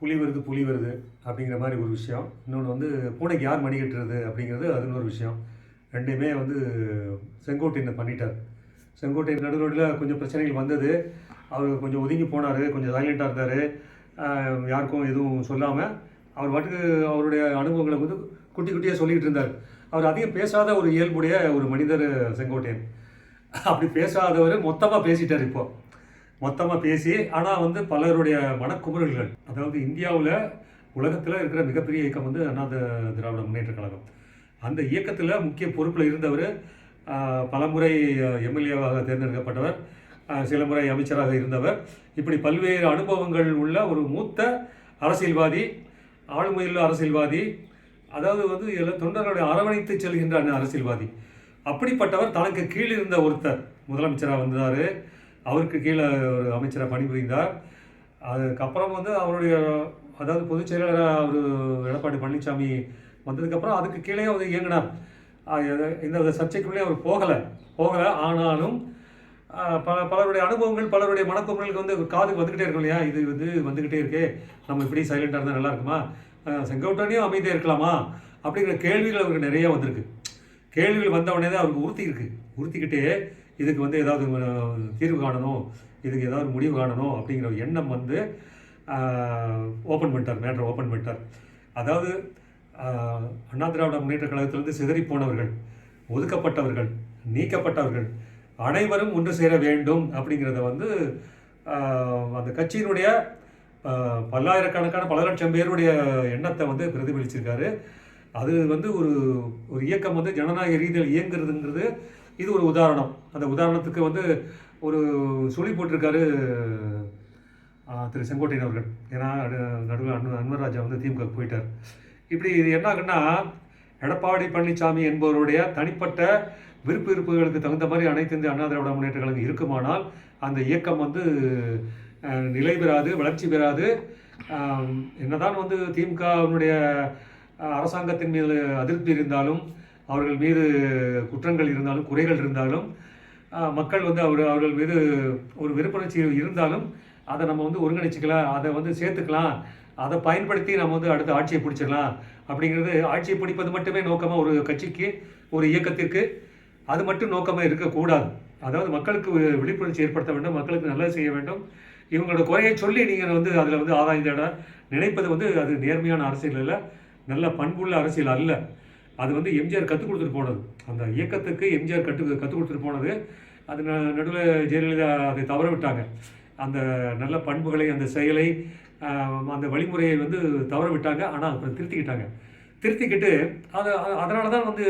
புலி வருது புலி வருது அப்படிங்கிற மாதிரி ஒரு விஷயம். இன்னொன்று வந்து பூனைக்கு யார் மணி கட்டுறது அப்படிங்கிறது அது இன்னொரு விஷயம். ரெண்டுமே வந்து செங்கோட்டையன் பண்ணிட்டார். செங்கோட்டையன் நடுநடுவில் கொஞ்சம் பிரச்சனைகள் வந்தது. அவர் கொஞ்சம் ஒதுங்கி போனார் கொஞ்சம் சைலண்ட்டாக இருந்தார். யாருக்கும் எதுவும் சொல்லாமல் அவர் பாட்டுக்கு அவருடைய அனுபவங்களை வந்து குட்டி குட்டியாக சொல்லிகிட்டு இருந்தார். அவர் அதிகம் பேசாத ஒரு இயல்புடைய ஒரு மனிதர் செங்கோட்டையன். அப்படி பேசாதவர் மொத்தமாக பேசிட்டார் இப்போ. மொத்தமாக பேசி ஆனால் வந்து பலருடைய மனக்குமுறல்கள் அதாவது இந்தியாவில் உலகத்தில் இருக்கிற மிகப்பெரிய இயக்கம் வந்து அண்ணா திராவிட முன்னேற்ற கழகம். அந்த இயக்கத்தில் முக்கிய பொறுப்பில் இருந்தவர் பலமுறை எம்எல்ஏவாக தேர்ந்தெடுக்கப்பட்டவர் சில முறை அமைச்சராக இருந்தவர். இப்படி பல்வேறு அனுபவங்கள் உள்ள ஒரு மூத்த அரசியல்வாதி ஆளுமையுள்ள அரசியல்வாதி அதாவது வந்து எல்லா தொண்டர்களுடைய அரவணைத்து செல்கின்ற அரசியல்வாதி. அப்படிப்பட்டவர் தனக்கு கீழ் இருந்த ஒருத்தர் முதலமைச்சராக வந்தார். அவருக்கு கீழே ஒரு அமைச்சராக பணிபுரிந்தார். அதுக்கப்புறம் வந்து அவருடைய அதாவது பொதுச் செயலாளராக அவர் எடப்பாடி பழனிசாமி வந்ததுக்கப்புறம் அதுக்கு கீழே அவர் இயங்கினார். இந்த சர்ச்சைக்குள்ளே அவர் போகலை. போகலை ஆனாலும் பல பலருடைய அனுபவங்கள் பலருடைய மனக்குமுறலுக்கு வந்து காதுக்கு வந்துக்கிட்டே இருக்கும் இல்லையா? இது வந்து வந்துக்கிட்டே இருக்கே. நம்ம இப்படி சைலண்டாக இருந்தால் நல்லா இருக்குமா? செங்கோட்டனையும் அமைதியாக இருக்கலாமா? அப்படிங்கிற கேள்விகள் அவருக்கு நிறைய வந்திருக்கு. கேள்விகள் வந்தவுடனே தான் அவருக்கு உறுத்தி இருக்குது உறுத்திக்கிட்டே இதுக்கு வந்து ஏதாவது தீர்வு காணணும் இதுக்கு ஏதாவது முடிவு காணணும் அப்படிங்கிற ஒரு எண்ணம் வந்து ஓப்பன் பண்ணிட்டார் மேட்ரை ஓப்பன் பண்ணிட்டார். அதாவது அண்ணா திராவிட முன்னேற்ற கழகத்திலிருந்து சிதறி போனவர்கள் ஒதுக்கப்பட்டவர்கள் நீக்கப்பட்டவர்கள் அனைவரும் ஒன்று சேர வேண்டும் அப்படிங்கிறத வந்து அந்த கட்சியினுடைய பல்லாயிரக்கணக்கான பல லட்சம் பேருடைய எண்ணத்தை வந்து பிரதிபலிச்சிருக்காரு. அது வந்து ஒரு ஒரு இயக்கம் வந்து ஜனநாயக ரீதியில் இயங்குறதுங்கிறது இது ஒரு உதாரணம். அந்த உதாரணத்துக்கு வந்து ஒரு சுழி போட்டிருக்காரு திரு செங்கோட்டையன் அவர்கள். ஏன்னா நடுவில் அன்வர் ராஜா வந்து திமுக போயிட்டார். இப்படி இது என்ன ஆகுன்னா எடப்பாடி பழனிசாமி என்பவருடைய தனிப்பட்ட விருப்ப விருப்புகளுக்கு தகுந்த மாதிரி அனைத்து இந்திய அண்ணா திராவிட முன்னேற்ற கழகம் இருக்குமானால் அந்த இயக்கம் வந்து நிலை பெறாது வளர்ச்சி பெறாது. என்னதான் வந்து திமுகவினுடைய அரசாங்கத்தின் மீது அதிருப்தி இருந்தாலும் அவர்கள் மீது குற்றங்கள் இருந்தாலும் குறைகள் இருந்தாலும் மக்கள் வந்து அவர் அவர்கள் மீது ஒரு வெறுப்புணர்ச்சி இருந்தாலும் அதை நம்ம வந்து ஒருங்கிணைச்சிக்கலாம் அதை வந்து சேர்த்துக்கலாம் அதை பயன்படுத்தி நம்ம வந்து அடுத்த ஆட்சியை பிடிச்சிடலாம் அப்படிங்கிறது ஆட்சியை பிடிப்பது மட்டுமே நோக்கமாக ஒரு கட்சிக்கு ஒரு இயக்கத்திற்கு அது மட்டும் நோக்கமாக இருக்கக்கூடாது. அதாவது மக்களுக்கு விழிப்புணர்ச்சி ஏற்படுத்த வேண்டும் மக்களுக்கு நல்லது செய்ய வேண்டும். இவங்களோட குறையை சொல்லி நீங்கள் வந்து அதில் வந்து ஆதாயம் தேட நினைப்பது வந்து அது நேர்மையான அரசியல் இல்லை நல்ல பண்புள்ள அரசியல் அல்ல. அது வந்து எம்ஜிஆர் கற்றுக் கொடுத்துட்டு போனது. அந்த இயக்கத்துக்கு எம்ஜிஆர் கற்று கற்றுக் கொடுத்துட்டு போனது. அது நடுவில் ஜெயலலிதா அதை தவற விட்டாங்க. அந்த நல்ல பண்புகளை அந்த செயலை அந்த வழிமுறையை வந்து தவற விட்டாங்க. ஆனால் அப்புறம் திருத்திக்கிட்டாங்க. திருத்திக்கிட்டு அதை அதனால தான் வந்து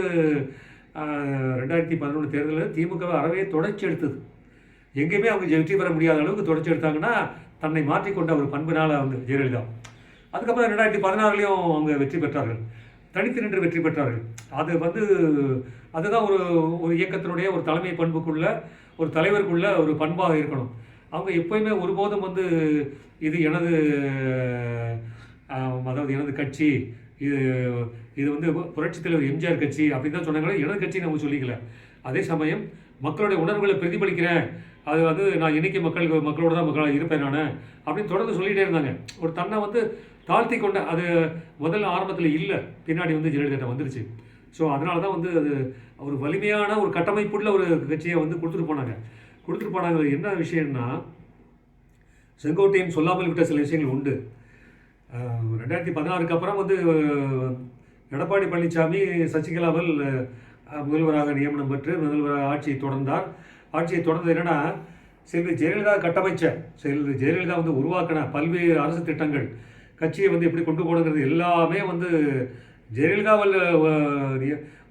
ரெண்டாயிரத்தி பதினொன்று தேர்தலில் திமுக அறவே தொடர்ச்சி எடுத்தது. எங்கேயுமே அவங்க வெற்றி பெற முடியாத அளவுக்கு தொடர்ச்சி எடுத்தாங்கன்னா தன்னை மாற்றிக்கொண்ட ஒரு பண்பினால் வந்து ஜெயலலிதா. அதுக்கப்புறம் ரெண்டாயிரத்தி பதினாறுலேயும் அவங்க வெற்றி பெற்றார்கள். தனித்து நின்று வெற்றி பெற்றார்கள். அது வந்து அதுதான் ஒரு ஒரு இயக்கத்தினுடைய ஒரு தலைமை பண்புக்குள்ள ஒரு தலைவருக்குள்ள ஒரு பண்பாக இருக்கணும். அவங்க எப்போயுமே ஒருபோதும் வந்து இது எனது அதாவது எனது கட்சி இது இது வந்து புரட்சித் தலைவர் எம்ஜிஆர் கட்சி அப்படின்னு தான் சொன்னாங்களே எனது கட்சி நம்ம சொல்லிக்கல. அதே சமயம் மக்களுடைய உணர்வுகளை பிரதிபலிக்கிறேன் அது வந்து நான் இன்னைக்கு மக்கள் மக்களோட தான் மக்களாக இருப்பேன் நான் அப்படின்னு தொடர்ந்து சொல்லிகிட்டே இருந்தாங்க. ஒரு தன்னை வந்து தாழ்த்தி கொண்ட அது முதல்ல ஆரம்பத்தில் இல்லை பின்னாடி வந்து ஜெயலலிதா வந்துருச்சு. ஸோ அதனால தான் வந்து அது ஒரு வலிமையான ஒரு கட்டமைப்புள்ள ஒரு கட்சியை வந்து கொடுத்துட்டு போனாங்க. கொடுத்துட்டு போனாங்க அது என்ன விஷயம்னா செங்கோட்டையன் சொல்லாமல் விட்ட சில விஷயங்கள் உண்டு. ரெண்டாயிரத்தி பதினாறுக்கு அப்புறம் வந்து எடப்பாடி பழனிசாமி சசிகலாவில் முதல்வராக நியமனம் பெற்று முதல்வராக ஆட்சியை தொடர்ந்தார். ஆட்சியை தொடர்ந்து என்னென்னா செல்வி ஜெயலலிதா கட்டமைச்ச செல்வி ஜெயலலிதா வந்து உருவாக்கின பல்வேறு அரசு திட்டங்கள். கட்சியை வந்து எப்படி கொண்டு போகணுங்கிறது எல்லாமே வந்து ஜெயலலிதாவில்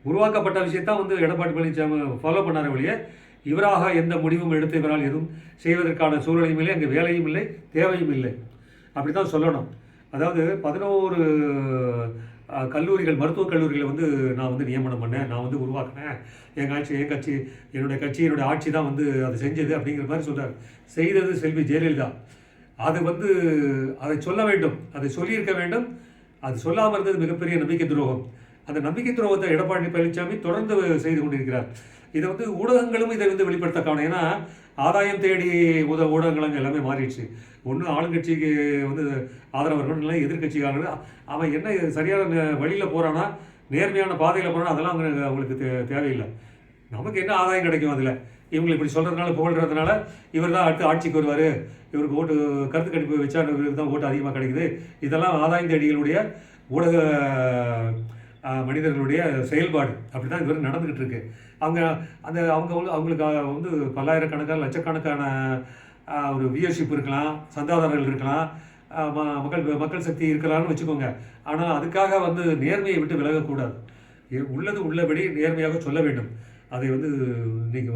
உருவாக்கப்பட்ட விஷயத்தான் வந்து எடப்பாடி பழனிசாமி ஃபாலோ பண்ணார வழியே இவராக எந்த முடிவும் எடுத்து இவரால் எதுவும் செய்வதற்கான சூழ்நிலையும் இல்லை அங்கே வேலையும் இல்லை தேவையும் இல்லை. அப்படி தான் சொல்லணும். அதாவது பதினோரு கல்லூரிகள் மருத்துவக் கல்லூரிகளை வந்து நான் வந்து நியமனம் பண்ணேன். நான் வந்து உருவாக்கினேன். என் ஆட்சி என் கட்சி என்னுடைய கட்சி என்னுடைய ஆட்சி தான் வந்து அதை செஞ்சது அப்படிங்கிற மாதிரி சொல்கிறார் செய்தது செல்வி ஜெயலலிதா. அது வந்து அதை சொல்ல வேண்டும். அதை சொல்லியிருக்க வேண்டும். அது சொல்லாமல் இருந்தது மிகப்பெரிய நம்பிக்கை துரோகம். அந்த நம்பிக்கை துரோகத்தை எடப்பாடி பழனிசாமி தொடர்ந்து செய்து கொண்டிருக்கிறார். இதை வந்து ஊடகங்களும் இதை வந்து வெளிப்படுத்த காரணம். ஏன்னா ஆதாயம் தேடி உத ஊடகங்கள் எல்லாமே மாறிடுச்சு. ஒன்று ஆளுங்கட்சிக்கு வந்து ஆதரவு இருக்கணும் இல்லை எதிர்கட்சிக்காரங்க அவன் என்ன சரியான வழியில் போகிறான்னா நேர்மையான பாதையில் போகிறான்னா அதெல்லாம் அவங்க அவங்களுக்கு தே தேவையில்லை. நமக்கு என்ன ஆதாயம் கிடைக்கும் அதில்? இவங்களை இப்படி சொல்கிறதுனால புகழ்கிறதுனால இவர் தான் அடுத்து ஆட்சிக்கு வருவார். இவருக்கு ஓட்டு கருத்து கணிப்பு வச்சா இவருக்கு தான் ஓட்டு அதிகமாக கிடைக்குது. இதெல்லாம் ஆதாயம் தேடிகளுடைய ஊடக மனிதர்களுடைய செயல்பாடு. அப்படி தான் இதுவரை நடந்துக்கிட்டு இருக்கு. அவங்க அந்த அவங்க அவங்களுக்கு வந்து பல்லாயிரக்கணக்கான லட்சக்கணக்கான ஒரு வியூவர்ஷிப் இருக்கலாம் சந்தாதாரர்கள் இருக்கலாம் ம- மக்கள் மக்கள் சக்தி இருக்கலாம்னு வச்சுக்கோங்க. ஆனால் அதுக்காக வந்து நேர்மையை விட்டு விலகக்கூடாது. எ- உள்ளது உள்ளபடி நேர்மையாக சொல்ல வேண்டும். அதை வந்து இன்னைக்கு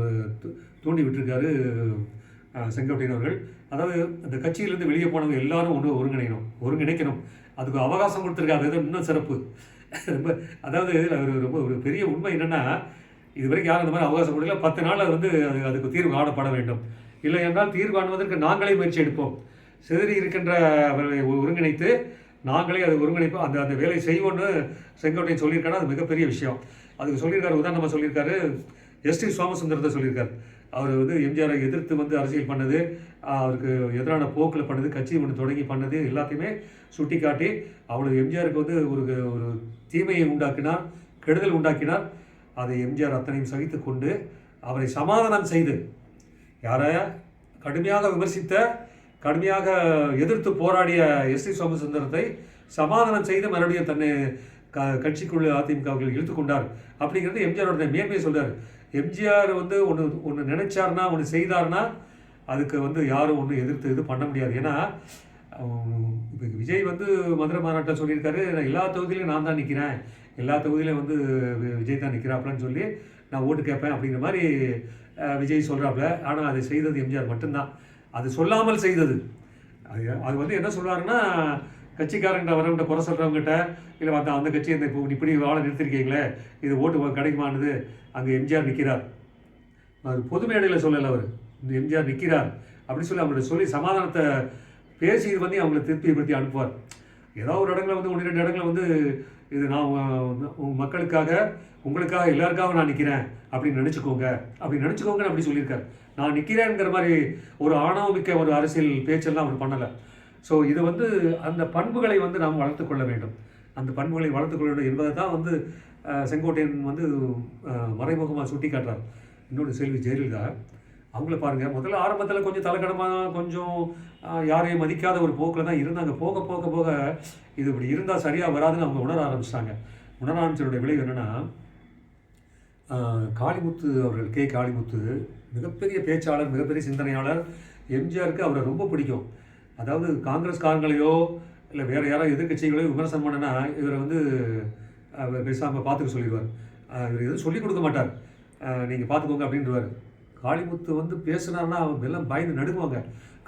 தூண்டி விட்டிருக்காரு செங்கோட்டையன் அவர்கள். அதாவது அந்த கட்சியிலேருந்து வெளியே போனவங்க எல்லாரும் ஒன்று ஒருங்கிணைக்கணும் ஒருங்கிணைக்கணும். அதுக்கு அவகாசம் கொடுத்துருக்காரு. அது இன்னும் சிறப்பு. ரொம்ப அதாவது இதில் ஒரு ரொம்ப ஒரு பெரிய உண்மை என்னென்னா இது வரைக்கும் யாரும் இந்த மாதிரி அவகாசம் கொடுக்கல. பத்து நாள் அது வந்து அது அதுக்கு தீர்வு காணப்பட வேண்டும். இல்லை என்றால் தீர்வு காணுவதற்கு நாங்களே முயற்சி எடுப்போம். சிதறி இருக்கின்ற ஒருங்கிணைத்து நாங்களே அதை ஒருங்கிணைப்போம் அந்த அந்த வேலையை செய்வோம்னு செங்கோட்டையன் சொல்லியிருக்காரு. அது மிகப்பெரிய விஷயம். அதுக்கு சொல்லியிருக்காரு உதாரணமாக சொல்லியிருக்காரு. எஸ் டி சோமசுந்தரத்தை சொல்லியிருக்காரு. அவர் வந்து எம்ஜிஆரை எதிர்த்து வந்து அரசியல் பண்ணது அவருக்கு எதிரான போக்கில் பண்ணது கட்சி ஒன்று தொடங்கி பண்ணது எல்லாத்தையுமே சுட்டி காட்டி அவளுக்கு எம்ஜிஆருக்கு வந்து ஒரு ஒரு தீமையை உண்டாக்கினார் கெடுதல் உண்டாக்கினார். அதை எம்ஜிஆர் அத்தனையும் சகித்து கொண்டு அவரை சமாதானம் செய்து யாரை கடுமையாக விமர்சித்த கடுமையாக எதிர்த்து போராடிய எஸ் டி சோமசுந்தரத்தை சமாதானம் செய்து மறுபடியும் தன்னை க கட்சிக்குள்ள அதிமுகவில் இழுத்து கொண்டார். அப்படிங்கிறது எம்ஜிஆரோட மேன்மையை சொல்கிறார் எம்ஜிஆர் வந்து ஒன்று ஒன்று நினைச்சார்னா ஒன்று செய்தாருன்னா அதுக்கு வந்து யாரும் ஒன்றும் எதிர்த்து இது பண்ண முடியாது. ஏன்னா இப்போ விஜய் வந்து மதுரை மாநாட்டில் சொல்லியிருக்காரு நான் எல்லா தொகுதியிலையும் நான் தான் நிற்கிறேன் எல்லா தொகுதியிலையும் வந்து வி- விஜய் தான் நிற்கிறாப்லன்னு சொல்லி நான் ஓட்டு கேட்பேன் அப்படிங்கிற மாதிரி விஜய் சொல்கிறாப்புல ஆனால் அதை செய்தது எம்ஜிஆர் மட்டும்தான். அது சொல்லாமல் செய்தது. அது அது வந்து என்ன சொல்கிறாருன்னா கட்சிக்காரங்கிட்ட வரவங்கிட்ட குறை சொல்கிறவங்ககிட்ட இல்லை பார்த்தா அந்த கட்சி இந்த இப்படி வாழை நிறுத்திருக்கீங்களே இது ஓட்டு கிடைக்குமானது? அங்கே எம்ஜிஆர் நிற்கிறார் அது பொது மேடையில் சொல்லலை அவர். எம்ஜிஆர் நிற்கிறார் அப்படின்னு சொல்லி அவங்கள்ட்ட சொல்லி சமாதானத்தை பேசி இது பண்ணி அவங்களை திருப்திப்படுத்தி அனுப்புவார். ஏதோ ஒரு இடங்களில் வந்து ஒன்று ரெண்டு இடங்களில் வந்து இது நான் உங்கள் மக்களுக்காக உங்களுக்காக எல்லாருக்காக நான் நிற்கிறேன் அப்படின்னு நினச்சிக்கோங்க. அப்படி நினச்சிக்கோங்கன்னு அப்படி சொல்லியிருக்காரு. நான் நிற்கிறேங்கிற மாதிரி ஒரு ஆணவமிக்க ஒரு அரசியல் பேச்செல்லாம் அவர் பண்ணலை. ஸோ இது வந்து அந்த பண்புகளை வந்து நாம் வளர்த்துக்கொள்ள வேண்டும். அந்த பண்புகளை வளர்த்துக்கொள்ள வேண்டும் என்பதை தான் வந்து செங்கோட்டையன் வந்து மறைமுகமாக சுட்டி காட்டுறார் இன்னொரு செல்வி ஜெயலலிதா அவங்கள பாருங்கள் முதல்ல ஆரம்பத்தில் கொஞ்சம் தலைக்கடமாக கொஞ்சம் யாரையும் மதிக்காத ஒரு போக்கில் தான் இருந்தாங்க. போக போக போக இது இப்படி இருந்தால் சரியாக வராதுன்னு அவங்க உணர ஆரம்பிச்சிட்டாங்க. உணர ஆரம்பிச்சதோட விளைவு என்னென்னா காளிமுத்து அவர்கள் கே. காளிமுத்து மிகப்பெரிய பேச்சாளர் மிகப்பெரிய சிந்தனையாளர் எம்ஜிஆருக்கு அவரை ரொம்ப பிடிக்கும். அதாவது காங்கிரஸ்காரங்களையோ இல்லை வேறு யாராவது எதிர்க்கட்சிகளையோ விமர்சனம் பண்ணனா இவரை வந்து பேசாமல் பார்த்துக்க சொல்லிடுவார். இவர் எதுவும் சொல்லிக் கொடுக்க மாட்டார். நீங்கள் பார்த்துக்கோங்க அப்படின்றவார். காளிமுத்து வந்து பேசுனார்னா அவங்க எல்லாம் பயந்து நடுங்குவாங்க.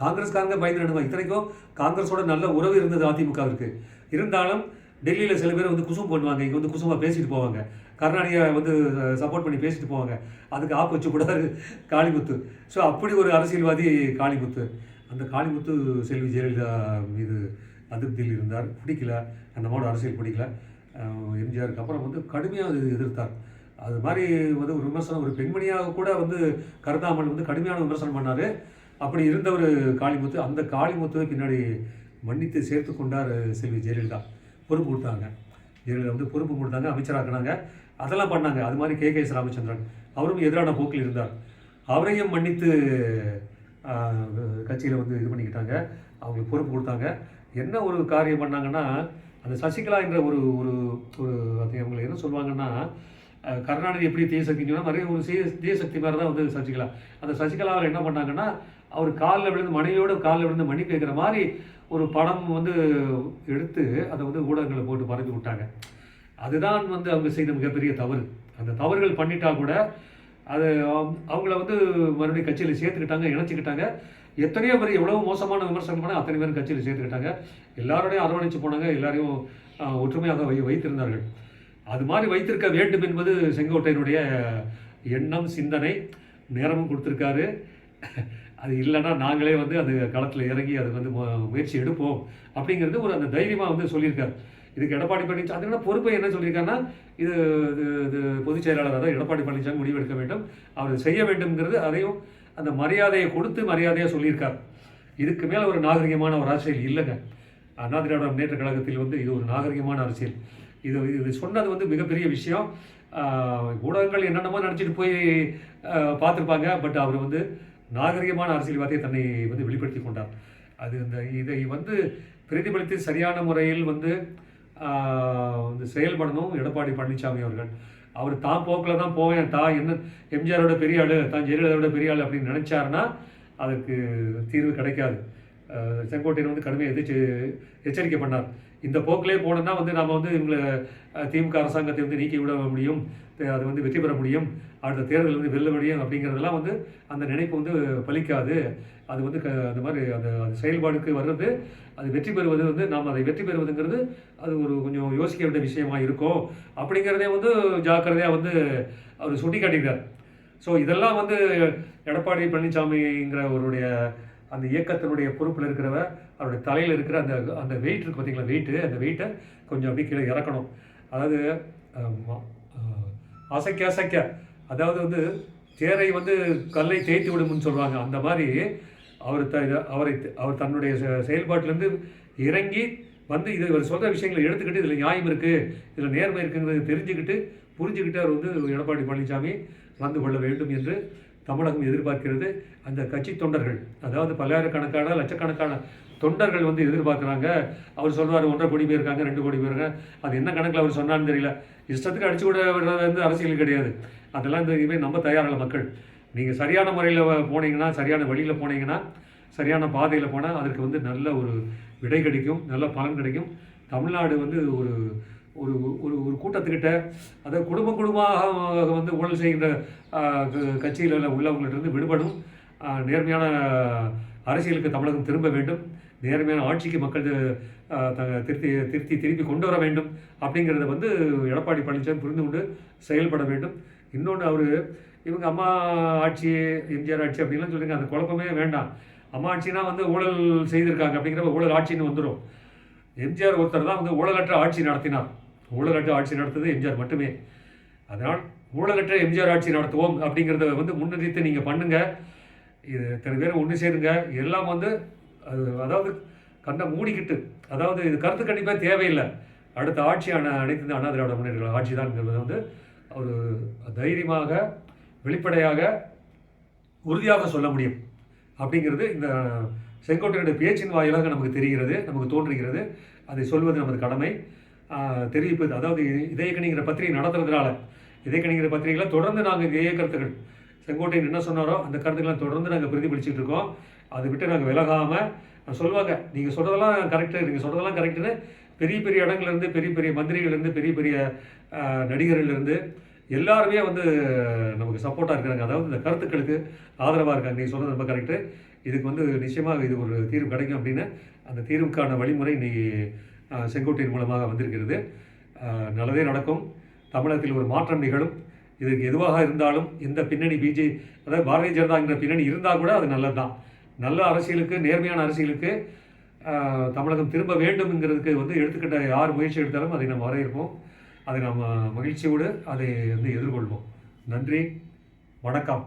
காங்கிரஸ்காரங்க பயந்து நடுங்குவாங்க. இத்தனைக்கும் காங்கிரஸோட நல்ல உறவு இருந்தது அதிமுகவிற்கு. இருந்தாலும் டெல்லியில் சில பேர் வந்து குசும் பண்ணுவாங்க. இங்கே வந்து குசுமாக பேசிட்டு போவாங்க. கருணாநிதியை வந்து சப்போர்ட் பண்ணி பேசிட்டு போவாங்க. அதுக்கு ஆப்பு வச்சு கூடாது காளிமுத்து. ஸோ அப்படி ஒரு அரசியல்வாதி காளிமுத்து. அந்த காளிமுத்து செல்வி ஜெயலலிதா மீது அதிருப்தியில் இருந்தார். பிடிக்கல. அந்த மாதிரி அரசியல் பிடிக்கல. எம்ஜிஆருக்கு அப்புறம் வந்து கடுமையாக அது எதிர்த்தார். அது மாதிரி வந்து ஒரு விமர்சனம் ஒரு பெண்மணியாக கூட வந்து கருதாமல் வந்து கடுமையான விமர்சனம் பண்ணார். அப்படி இருந்த ஒரு காளிமுத்து அந்த காளிமுத்துவை பின்னாடி மன்னித்து சேர்த்து கொண்டார் செல்வி ஜெயலலிதா. பொறுப்பு கொடுத்தாங்க. ஜெயலலிதா வந்து பொறுப்பு கொடுத்தாங்க அமைச்சராக்குனாங்க அதெல்லாம் பண்ணாங்க. அது மாதிரி கே கே எஸ் ராமச்சந்திரன். அவரும் எதிரான போக்கில் இருந்தார். அவரையும் மன்னித்து கட்சியில் வந்து இது பண்ணிக்கிட்டாங்க. அவங்களுக்கு பொறுப்பு கொடுத்தாங்க. என்ன ஒரு காரியம் பண்ணாங்கன்னா அந்த சசிகலா என்ற ஒரு ஒரு ஒரு அது அவங்களை என்ன சொல்லுவாங்கன்னா கருணாநிதி எப்படி தீயசக்தின்னு சொன்னால் நிறைய ஒரு சே தேசக்தி மாதிரி தான் வந்து சசிகலா. அந்த சசிகலாவில் என்ன பண்ணாங்கன்னா அவர் காலில் விழுந்து மனைவியோட காலில் விழுந்து மணி கேட்குற மாதிரி ஒரு படம் வந்து எடுத்து அதை வந்து ஊடகங்களை போட்டு பரப்பி விட்டாங்க. அதுதான் வந்து அவங்க செய்த மிகப்பெரிய தவறு. அந்த தவறுகள் பண்ணிட்டா கூட அது அவங்கள வந்து மறுபடியும் கட்சியில் சேர்த்துக்கிட்டாங்க இணைச்சிக்கிட்டாங்க. எத்தனையோ பேர் எவ்வளோ மோசமான விமர்சனம் பண்ணால் அத்தனை பேர் கட்சியில் சேர்த்துக்கிட்டாங்க. எல்லாரோடையும் அரவணைச்சு போனாங்க எல்லாரையும் ஒற்றுமையாக வை வைத்திருந்தார்கள். அது மாதிரி வைத்திருக்க வேண்டும் என்பது செங்கோட்டையினுடைய எண்ணம் சிந்தனை. நேரமும் கொடுத்துருக்காரு. அது இல்லைன்னா நாங்களே வந்து அந்த களத்தில் இறங்கி அது வந்து மு- முயற்சி எடுப்போம். அப்படிங்கிறது ஒரு அந்த தைரியமாக வந்து சொல்லியிருக்காரு. இதுக்கு எடப்பாடி பழனிசாமி அதனால என்ன பொறுப்பை என்ன சொல்லியிருக்காருன்னா இது இது இது பொதுச் செயலாளர் அதாவது எடப்பாடி பழனிசாமி முடிவெடுக்க வேண்டும். அவர் செய்ய வேண்டும்ங்கிறது அதையும் அந்த மரியாதையை கொடுத்து மரியாதையாக சொல்லியிருக்கார். இதுக்கு மேலே ஒரு நாகரிகமான ஒரு அரசியல் இல்லைங்க. அண்ணா திராவிட முன்னேற்ற கழகத்தில் வந்து இது ஒரு நாகரிகமான அரசியல். இது இது சொன்னது வந்து மிகப்பெரிய விஷயம். ஊடகங்கள் என்னென்னமோ நினச்சிட்டு போய் பார்த்துருப்பாங்க. பட் அவர் வந்து நாகரிகமான அரசியல்வாதியை தன்னை வந்து வெளிப்படுத்தி கொண்டார். அது இந்த இதை வந்து பிரதிபலித்து சரியான முறையில் வந்து வந்து செயல்படணும். எடப்பாடி பழனிசாமி அவர்கள். அவர் தான் போக்கில் தான் போவேன். தான் என்ன எம்ஜிஆரோட பெரிய ஆள் தான் ஜெயலலிதாவோட பெரிய ஆள் அப்படின்னு நினச்சாருன்னா அதுக்கு தீர்வு கிடைக்காது. செங்கோட்டையன் வந்து கடுமையாக எதிர்த்து எச்சரிக்கை பண்ணார். இந்த போக்கிலே போனோம்னா வந்து நாம் வந்து இவங்களை திமுக அரசாங்கத்தை வந்து நீக்கி விட முடியும். அது வந்து வெற்றி பெற முடியும். அடுத்த தேர்தல் வந்து வெல்ல முடியும் அப்படிங்கிறதெல்லாம் வந்து அந்த நினைப்பு வந்து பலிக்காது. அது வந்து க அந்த மாதிரி அந்த அது செயல்பாடுக்கு வர்றது அது வெற்றி பெறுவது வந்து நாம் அதை வெற்றி பெறுவதுங்கிறது அது ஒரு கொஞ்சம் யோசிக்க வேண்டிய விஷயமா இருக்கும். அப்படிங்கிறதே வந்து ஜாக்கிரதையாக வந்து அவர் சுட்டி காட்டிக்கிறார் ஸோ இதெல்லாம் வந்து எடப்பாடி பழனிசாமிங்கிற அவருடைய அந்த இயக்கத்தினுடைய பொறுப்பில் இருக்கிறவ அவருடைய தலையில் இருக்கிற அந்த அந்த வெயிட் இருக்குது பார்த்தீங்களா வெயிட்டு அந்த வெயிட்டை கொஞ்சம் அப்படியே கீழே இறக்கணும். அதாவது அசைக்க அசைக்க. அதாவது வந்து தேரை வந்து கல்லை தேய்த்து விடும்னு சொல்லுவாங்க அந்த மாதிரி அவர் த அவரை அவர் தன்னுடைய செ- செயல்பாட்டிலேருந்து இறங்கி வந்து இது இவர் சொல்கிற விஷயங்களை எடுத்துக்கிட்டு இதில் நியாயம் இருக்குது இதில் நேர்மை இருக்குங்கிறது தெரிஞ்சுக்கிட்டு புரிஞ்சுக்கிட்டு அவர் வந்து எடப்பாடி பழனிசாமி வந்து கொள்ள வேண்டும் என்று தமிழகம் எதிர்பார்க்கிறது. அந்த கட்சி தொண்டர்கள் அதாவது பல்லாயிரக்கணக்கான லட்சக்கணக்கான தொண்டர்கள் வந்து எதிர்பார்க்குறாங்க. அவர் சொல்வார் ஒன்றரை கோடி பேர் இருக்காங்க ரெண்டு கோடி பேர் இருக்காங்க. அது என்ன கணக்கில் அவர் சொன்னான்னு தெரியல. இஷ்டத்துக்கு அடிச்சு கூட விடுறது வந்து அரசியல் கிடையாது. அதெல்லாம் இந்த இதுவே நம்ம தயாரில் மக்கள். நீங்கள் சரியான முறையில் போனீங்கன்னா சரியான வழியில் போனீங்கன்னா சரியான பாதையில் போனால் அதற்கு வந்து நல்ல ஒரு விடை கிடைக்கும் நல்ல பலன் கிடைக்கும். தமிழ்நாடு வந்து ஒரு ஒரு ஒரு ஒரு கூட்டத்துக்கிட்ட அதாவது குடும்ப குடும்பமாக வந்து ஊழல் செய்கின்ற கட்சியில் உள்ளவங்கள்ட்ட விடுபடும். நேர்மையான அரசியலுக்கு தமிழகம் திரும்ப வேண்டும். நேர்மையான ஆட்சிக்கு மக்கள் த- திருத்தி திருத்தி திருப்பி கொண்டு வர வேண்டும். அப்படிங்கிறத வந்து எடப்பாடி பழனிசாமி புரிந்து கொண்டு செயல்பட வேண்டும். இன்னொன்று அவர் இவங்க அம்மா ஆட்சி எம்ஜிஆர் ஆட்சி அப்படின்லாம் சொல்லுங்க அந்த குழப்பமே வேண்டாம். அம்மா ஆட்சினா வந்து ஊழல் செய்திருக்காங்க அப்படிங்கிற ஊழல் ஆட்சின்னு வந்துடும் எம்ஜிஆர் ஒருத்தர் தான் வந்து ஊழலற்ற ஆட்சி நடத்தினார். ஊழலற்ற ஆட்சி நடத்தது எம்ஜிஆர் மட்டுமே. அதனால் ஊழலற்ற எம்ஜிஆர் ஆட்சி நடத்துவோம் அப்படிங்கிறத வந்து முன்னிறுத்தி நீங்கள் பண்ணுங்கள் இது இத்தனை பேரும் ஒன்று சேருங்க. எல்லாம் வந்து அது அதாவது கண்ணை மூடிக்கிட்டு அதாவது இது கருத்து கண்டிப்பாக தேவையில்லை. அடுத்த ஆட்சியான அனைத்து இந்த அண்ணா திராவிட முன்னேற்ற ஆட்சி தான்ங்கிறது வந்து ஒரு தைரியமாக வெளிப்படையாக உறுதியாக சொல்ல முடியும். அப்படிங்கிறது இந்த செங்கோட்டையுடைய பேச்சின் வாயிலாக நமக்கு தெரிகிறது நமக்கு தோன்றுகிறது. அதை சொல்வது நமது கடமை. தெரிவிப்பது. அதாவது இதயக்கணிங்கிற பத்திரிகை நடத்துறதுனால இதயக்கணிங்கிற பத்திரிகையில் தொடர்ந்து நாங்கள் இதய கருத்துக்கள். செங்கோட்டையன் என்ன சொன்னாரோ அந்த கருத்துக்களை தொடர்ந்து நாங்கள் பிரதிபலிச்சுட்டு இருக்கோம். அதை விட்டு நாங்கள் விலகாமல் சொல்லுவாங்க நீங்கள் சொல்கிறதெல்லாம் கரெக்டு நீங்கள் சொல்கிறதெல்லாம் கரெக்டுன்னு பெரிய பெரிய இடங்கள்லேருந்து பெரிய பெரிய மந்திரிகள்லேருந்து பெரிய பெரிய நடிகர்கள்லேருந்து எல்லாருமே வந்து நமக்கு சப்போர்ட்டாக இருக்கிறாங்க. அதாவது இந்த கருத்துக்களுக்கு ஆதரவாக இருக்காங்க. நீங்கள் சொல்கிறது ரொம்ப கரெக்டு இதுக்கு வந்து நிச்சயமாக இது ஒரு தீர்வு கிடைக்கும் அப்படின்னு அந்த தீர்வுக்கான வழிமுறை இன்னைக்கு செங்கோட்டையின் மூலமாக வந்திருக்கிறது. நல்லதே நடக்கும். தமிழகத்தில் ஒரு மாற்றம் நிகழும். இதுக்கு எதுவாக இருந்தாலும் எந்த பின்னணி பிஜே அதாவது பாரதிய ஜனதாங்கிற பின்னணி இருந்தால் கூட அது நல்லது தான் நல்ல அரசியலுக்கு நேர்மையான அரசியலுக்கு தமிழகம் திரும்ப வேண்டும்ங்கிறதுக்கு வந்து எடுத்துக்கிட்ட யார் முயற்சி எடுத்தாலும் அதை நம்ம வரவேற்போம். அதை நாம் மகிழ்ச்சியோடு அதை வந்து எதிர்கொள்வோம். நன்றி. வணக்கம்.